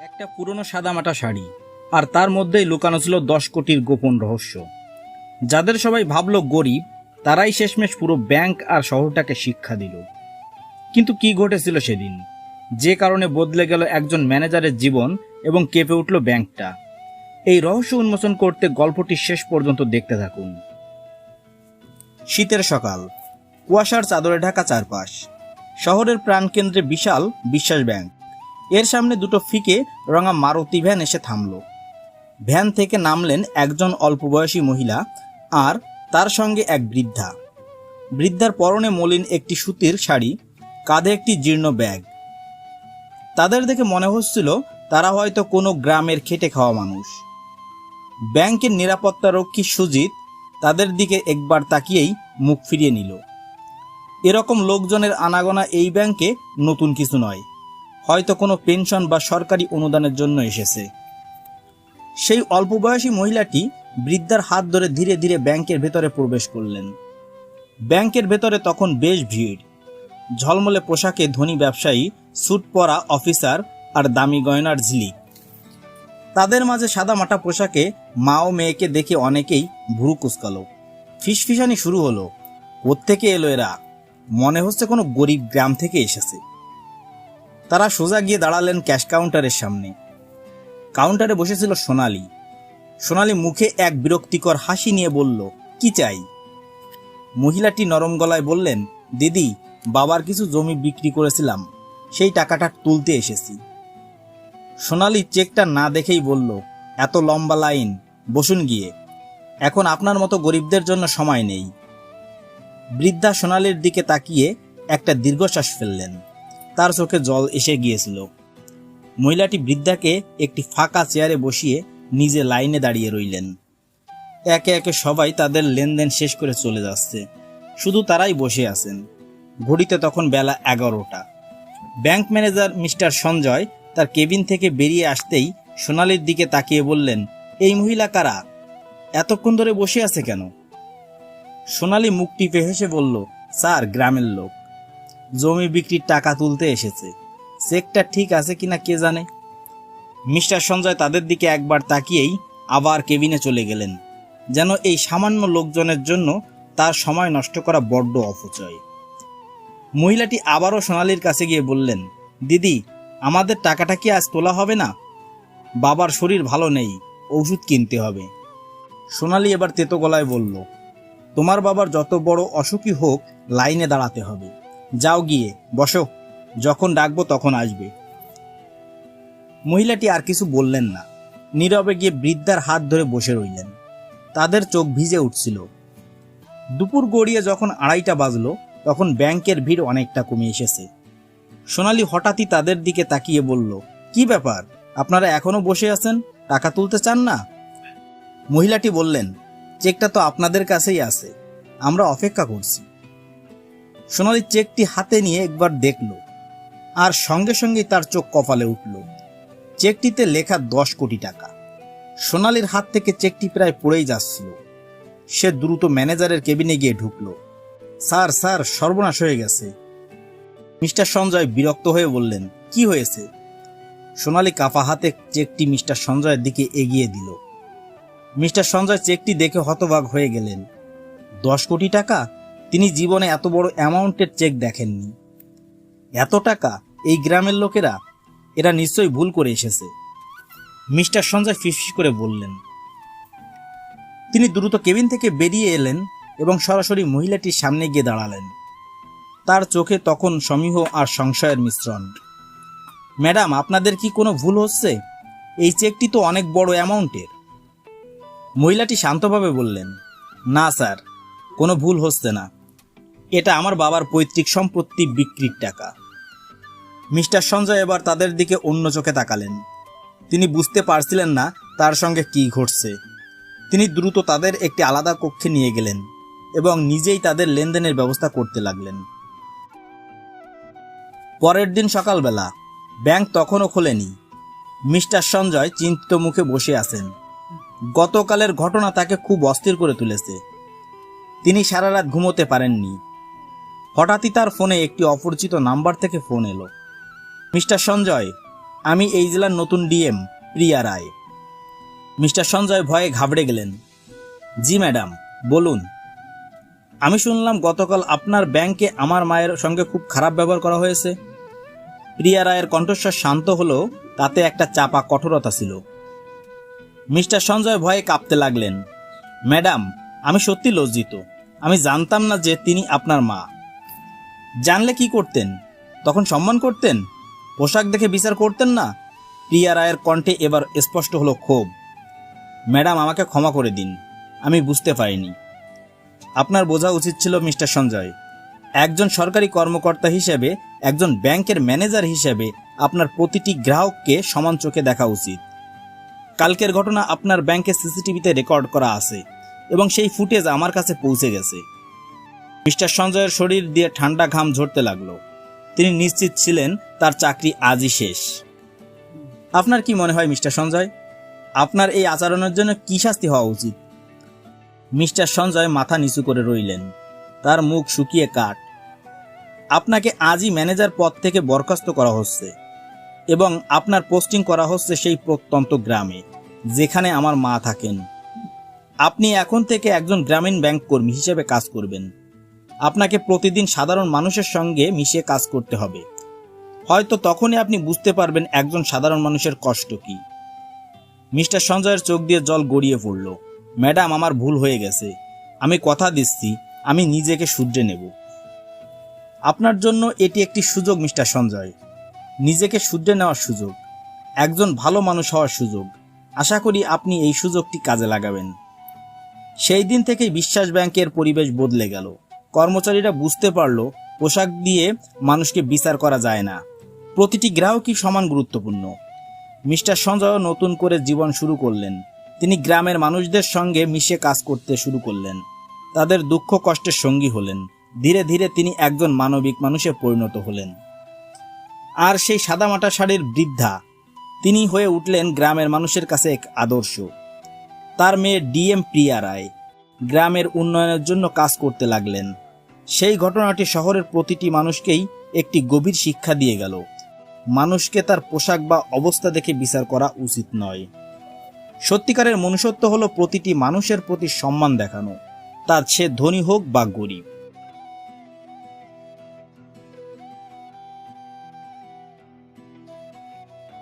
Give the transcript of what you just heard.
একটা পুরনো সাদামাটা শাড়ি, আর তার মধ্যেই লুকানো ছিল দশ কোটির গোপন রহস্য। যাদের সবাই ভাবল গরিব, তারাই শেষমেশ পুরো ব্যাংক আর শহরটাকে শিক্ষা দিল। কিন্তু কি ঘটেছিল সেদিন? যে কারণে বদলে গেল একজন ম্যানেজারের জীবন এবং কেঁপে উঠল ব্যাংকটা। এই রহস্য উন্মোচন করতে গল্পটি শেষ পর্যন্ত দেখতে থাকুন। শীতের সকাল, কুয়াশার চাদরে ঢাকা চারপাশ, শহরের প্রাণকেন্দ্রে বিশাল বিশ্বাস ব্যাংক। এর সামনে দুটো ফিকে রঙা মারুতি ভ্যান এসে থামল। ভ্যান থেকে নামলেন একজন অল্পবয়সী মহিলা আর তার সঙ্গে এক বৃদ্ধা। বৃদ্ধার পরনে মলিন একটি সুতির শাড়ি, কাঁধে একটি জীর্ণ ব্যাগ। তাদের দেখে মনে হচ্ছিল তারা হয়তো কোনো গ্রামের খেটে খাওয়া মানুষ। ব্যাংকের নিরাপত্তা রক্ষী সুজিত তাদের দিকে একবার তাকিয়েই মুখ ফিরিয়ে নিল। এরকম লোকজনের আনাগোনা এই ব্যাংকে নতুন কিছু নয়। হয়তো কোনো পেনশন বা সরকারি অনুদানের জন্য এসেছে। সেই অল্প বয়সী মহিলাটি বৃদ্ধার হাত ধরে ধীরে ধীরে ব্যাংকের ভেতরে প্রবেশ করলেন। ব্যাংকের ভেতরে তখন বেশ ভিড়। ঝলমলে পোশাকে ধনী ব্যবসায়ী, স্যুট পরা অফিসার আর দামি গয়নার ঝিলিক। তাদের মাঝে সাদামাটা পোশাকে মা ও মেয়েকে দেখে অনেকেই ভুরু কুচকালো। ফিসফিসানি শুরু হলো। কোত্থেকে এলো এরা? মনে হচ্ছে কোনো গরিব গ্রাম থেকে এসেছে। তারা সোজা গিয়ে দাঁড়ালেন ক্যাশ কাউন্টারের সামনে। কাউন্টারে বসেছিল সোনালি। সোনালি মুখে এক বিরক্তিকর হাসি নিয়ে বলল, কি চাই? মহিলাটি নরম গলায় বললেন, দিদি, বাবার কিছু জমি বিক্রি করেছিলাম, সেই টাকাটা তুলতে এসেছি। সোনালি চেকটা না দেখেই বলল, এত লম্বা লাইন, বসুন গিয়ে। এখন আপনার মতো গরিবদের জন্য সময় নেই। বৃদ্ধা সোনালির দিকে তাকিয়ে একটা দীর্ঘশ্বাস ফেললেন। তার চোখে জল এসে গিয়েছিল। মহিলাটি বৃদ্ধাকে একটি ফাঁকা চেয়ারে বসিয়ে নিজে লাইনে দাঁড়িয়ে রইলেন। একে একে সবাই তাদের লেনদেন শেষ করে চলে যাচ্ছে। শুধু তারাই বসে আছেন। ঘড়িতে তখন বেলা এগারোটা। ব্যাংক ম্যানেজার মিস্টার সঞ্জয় তার কেবিন থেকে বেরিয়ে আসতেই সোনালির দিকে তাকিয়ে বললেন, এই মহিলা কারা? এতক্ষণ ধরে বসে আছে কেন? সোনালি মুখ টিপে হেসে বলল, স্যার, গ্রামের লোক। জমি বিক্রির টাকা তুলতে এসেছে। চেকটা ঠিক আছে কিনা কে জানে? মিস্টার সঞ্জয় তাদের দিকে একবার তাকিয়েই আবার কেবিনে চলে গেলেন, যেন এই সামান্য লোকজনের জন্য তার সময় নষ্ট করা বড্ড অপচয়। মহিলাটি আবারও সোনালির কাছে গিয়ে বললেন, দিদি, আমাদের টাকাটা কি আজ তোলা হবে না? বাবার শরীর ভালো নেই, ওষুধ কিনতে হবে। সোনালি এবার তেতো গলায় বলল, তোমার বাবার যত বড় অসুখী হোক, লাইনে দাঁড়াতে হবে। যাও গিয়ে, বসো। যখন ডাকবো তখন আসবে। মহিলাটি আর কিছু বললেন না। নীরবে গিয়ে বৃদ্ধার হাত ধরে বসে রইলেন। তাদের চোখ ভিজে উঠছিল। দুপুর গড়িয়ে যখন আড়াইটা বাজলো, তখন ব্যাংকের ভিড় অনেকটা কমে এসেছে। সোনালি হঠাৎই তাদের দিকে তাকিয়ে বলল, কি ব্যাপার? আপনারা এখনও বসে আছেন? টাকা তুলতে চান না? মহিলাটি বললেন, চেকটা তো আপনাদের কাছেই আছে। আমরা অপেক্ষা করছি। সোনালি চেকটি হাতে নিয়ে একবার দেখল আর সঙ্গে সঙ্গে তার চোখ কপালে উঠল। চেকটিতে লেখা দশ কোটি টাকা। সোনালির হাত থেকে চেকটি প্রায় পড়েই যাচ্ছিল। সে দ্রুত ম্যানেজারের কেবিনে গিয়ে ঢুকলো। স্যার স্যার, সর্বনাশ হয়ে গেছে। মিস্টার সঞ্জয় বিরক্ত হয়ে বললেন, কি হয়েছে? সোনালি কাফা হাতে চেকটি মিস্টার সঞ্জয়ের দিকে এগিয়ে দিল। মিস্টার সঞ্জয় চেকটি দেখে হতবাক হয়ে গেলেন। দশ কোটি টাকা? তিনি জীবনে এত বড় অ্যামাউন্টের চেক দেখেননি। এত টাকা এই গ্রামের লোকেরা, এরা নিশ্চয়ই ভুল করে এসেছে। মিস্টার সঞ্জয় ফিসফিস করে বললেন, তিনি দ্রুত কেবিন থেকে বেরিয়ে এলেন এবং সরাসরি মহিলাটির সামনে গিয়ে দাঁড়ালেন। তার চোখে তখন সমীহ আর সংশয়ের মিশ্রণ। ম্যাডাম, আপনাদের কি কোনো ভুল হচ্ছে? এই চেকটি তো অনেক বড় অ্যামাউন্টের। মহিলাটি শান্তভাবে বললেন, না স্যার, কোনো ভুল হচ্ছে না। এটা আমার বাবার পৈতৃক সম্পত্তি বিক্রির টাকা। মিস্টার সঞ্জয় এবার তাদের দিকে অন্য চোখে তাকালেন। তিনি বুঝতে পারছিলেন না তার সঙ্গে কি ঘটছে। তিনি দ্রুত তাদের একটি আলাদা কক্ষে নিয়ে গেলেন এবং নিজেই তাদের লেনদেনের ব্যবস্থা করতে লাগলেন। পরের দিন সকালবেলা ব্যাংক তখনও খোলেনি। মিস্টার সঞ্জয় চিন্তিত মুখে বসে আছেন। গতকালের ঘটনা তাকে খুব অস্থির করে তুলেছে। তিনি সারা রাত ঘুমোতে পারেননি। হঠাৎই তার ফোনে একটি অপরিচিত নাম্বার থেকে ফোন এলো। মিস্টার সঞ্জয়, আমি এই জেলার নতুন ডিএম প্রিয়া রায়। মিস্টার সঞ্জয় ভয়ে ঘাবড়ে গেলেন। জি, ম্যাডাম, বলুন। আমি শুনলাম গতকাল আপনার ব্যাংকে আমার মায়ের সঙ্গে খুব খারাপ ব্যবহার করা হয়েছে। প্রিয়া রায়ের কণ্ঠস্বর শান্ত হলেও তাতে একটা চাপা কঠোরতা ছিল। মিস্টার সঞ্জয় ভয়ে কাঁপতে লাগলেন। ম্যাডাম, আমি সত্যি লজ্জিত। আমি জানতাম না যে তিনি আপনার মা। জানলে কি করতেন? তখন সম্মান করতেন? পোশাক দেখে বিচার করতেন না? প্রিয়া রায়ের কণ্ঠে এবার স্পষ্ট হলো ক্ষোভ। ম্যাডাম, আমাকে ক্ষমা করে দিন। আমি বুঝতে পারিনি। আপনার বোঝা উচিত ছিল মিস্টার সঞ্জয়। একজন সরকারি কর্মকর্তা হিসেবে, একজন ব্যাংকের ম্যানেজার হিসেবে আপনার প্রতিটি গ্রাহককে সমান চোখে দেখা উচিত। কালকের ঘটনা আপনার ব্যাংকের সিসিটিভিতে রেকর্ড করা আছে এবং সেই ফুটেজ আমার কাছে পৌঁছে গেছে। মিস্টার সঞ্জয়ের শরীর দিয়ে ঠান্ডা ঘাম ঝরতে লাগল। তিনি নিশ্চিত ছিলেন তার চাকরি আজই শেষ। আপনার কি মনে হয়, মিস্টার সঞ্জয়? আপনার এই আচরণের জন্য কি শাস্তি হওয়া উচিত? মিস্টার সঞ্জয় মাথা নিচু করে রইলেন। তার মুখ শুকিয়ে কাঠ। আপনাকে আজই ম্যানেজার পদ থেকে বরখাস্ত করা হচ্ছে এবং আপনার পোস্টিং করা হচ্ছে সেই প্রত্যন্ত গ্রামে, যেখানে আমার মা থাকেন। আপনি এখন থেকে একজন গ্রামীণ ব্যাংক কর্মী হিসেবে কাজ করবেন। আপনাকে প্রতিদিন সাধারণ মানুষের সঙ্গে মিশে কাজ করতে হবে। হয়তো তখনই আপনি বুঝতে পারবেন একজন সাধারণ মানুষের কষ্ট কি। মিস্টার সঞ্জয়ের চোখ দিয়ে জল গড়িয়ে পড়ল। ম্যাডাম, আমার ভুল হয়ে গেছে। আমি কথা দিচ্ছি। আমি নিজেকে শুধরে নেব। আপনার জন্য এটি একটি সুযোগ মিস্টার সঞ্জয়। নিজেকে শুধরে নেওয়ার সুযোগ। একজন ভালো মানুষ হওয়ার সুযোগ। আশা করি আপনি এই সুযোগটি কাজে লাগাবেন। সেই দিন থেকেই বিশ্বাস ব্যাংকের পরিবেশ বদলে গেল। কর্মচারীরা বুঝতে পারল পোশাক দিয়ে মানুষকে বিচার করা যায় না। প্রতিটি গ্রাহকই সমান গুরুত্বপূর্ণ। মিস্টার সঞ্জয় নতুন করে জীবন শুরু করলেন। তিনি গ্রামের মানুষদের সঙ্গে মিশে কাজ করতে শুরু করলেন। তাদের দুঃখ কষ্টের সঙ্গী হলেন। ধীরে ধীরে তিনি একজন মানবিক মানুষে পরিণত হলেন। আর সেই সাদামাটা শাড়ির বৃদ্ধা, তিনি হয়ে উঠলেন গ্রামের মানুষের কাছে এক আদর্শ। তার মেয়ে ডিএম প্রিয়া রায় গ্রামের উন্নয়নের জন্য কাজ করতে লাগলেন। সেই ঘটনাটি শহরের প্রতিটি মানুষকেই একটি গভীর শিক্ষা দিয়ে গেল। মানুষকে তার পোশাক বা অবস্থা দেখে বিচার করা উচিত নয়। সত্যিকারের মনুষ্যত্ব হলো প্রতিটি মানুষের প্রতি সম্মান দেখানো। তার সে ধনী হোক বা গরিব।